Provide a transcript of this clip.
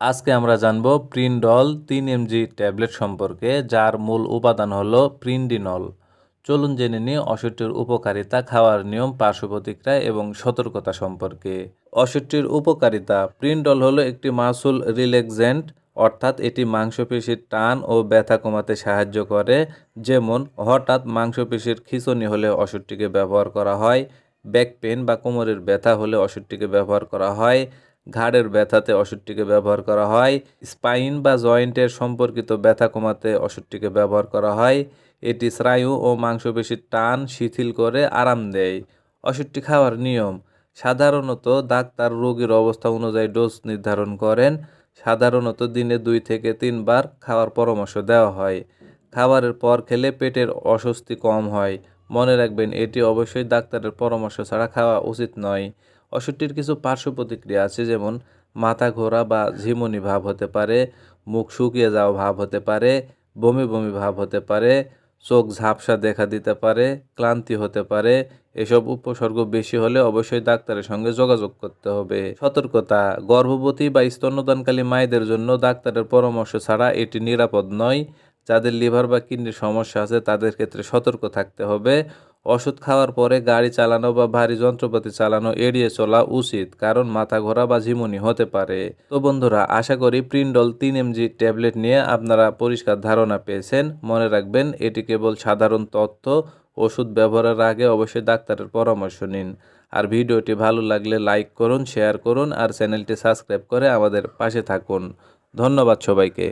আজকে আমরা জানব প্রিন্ডল তিন এমজি ট্যাবলেট সম্পর্কে, যার মূল উপাদান হলো প্রিন্ডিনল। চলুন জেনে নিই ওষুধটির উপকারিতা, খাওয়ার নিয়ম পার্শ্ব প্রতিক্রিয়া এবং সতর্কতা সম্পর্কে। ওষুধটির উপকারিতা, প্রিন্ডল হলো একটি মাসুল রিল্যাক্সেন্ট, অর্থাৎ এটি মাংসপেশির টান ও ব্যথা কমাতে সাহায্য করে। যেমন, হঠাৎ মাংসপেশির খিঁচুনি হলে ওষুধটিকে ব্যবহার করা হয়, ব্যাক পেন বা কোমরের ব্যথা হলে ওষুধটিকে ব্যবহার করা হয়। ঘাড়ের ব্যথাতে ওষুধটিকে ব্যবহার করা হয়। স্পাইন বা জয়েন্টের সম্পর্কিত ব্যথা কমাতে ওষুধটিকে ব্যবহার করা হয়। এটি স্নায়ু ও মাংসপেশির টান শিথিল করে আরাম দেয়। ওষুধটি খাওয়ার নিয়ম। সাধারণত ডাক্তার রোগীর অবস্থা অনুযায়ী ডোজ নির্ধারণ করেন। সাধারণত দিনে দুই থেকে তিনবার খাওয়ার পরামর্শ দেওয়া হয়। খাবারের পর খেলে পেটের অস্বস্তি কম হয়। মনে রাখবেন, এটি অবশ্যই ডাক্তারের পরামর্শ ছাড়া খাওয়া উচিত নয়। ওষুধটির কিছু পার্শ্ব প্রতিক্রিয়া আছে, যেমন মাথা ঘোরা বা ঝিমুনি ভাব হতে পারে, মুখ শুকিয়ে যাওয়া ভাব হতে পারে, বমি বমি ভাব হতে পারে, চোখ ঝাপসা দেখা দিতে পারে, ক্লান্তি হতে পারে। এসব উপসর্গ বেশি হলে অবশ্যই ডাক্তারের সঙ্গে যোগাযোগ করতে হবে। সতর্কতা, গর্ভবতী বা স্তন্যদানকালী মায়েদের জন্য ডাক্তারের পরামর্শ ছাড়া এটি নিরাপদ নয়। যাদের লিভার বা কিডনির সমস্যা আছে, তাদের ক্ষেত্রে সতর্ক থাকতে হবে। ওষুধ খাওয়ার পরে গাড়ি চালানো বা ভারী যন্ত্রপাতি চালানো এড়িয়ে চলা উচিত, কারণ মাথা ঘোরা বা ঝিমুনি হতে পারে। তো বন্ধুরা, আশা করি প্রিন্ডল তিন এমজি ট্যাবলেট নিয়ে আপনারা পরিষ্কার ধারণা পেয়েছেন। মনে রাখবেন, এটি কেবল সাধারণ তথ্য, ওষুধ ব্যবহারের আগে অবশ্যই ডাক্তারের পরামর্শ নিন। আর ভিডিওটি ভালো লাগলে লাইক করুন, শেয়ার করুন, আর চ্যানেলটি সাবস্ক্রাইব করে আমাদের পাশে থাকুন। ধন্যবাদ সবাইকে।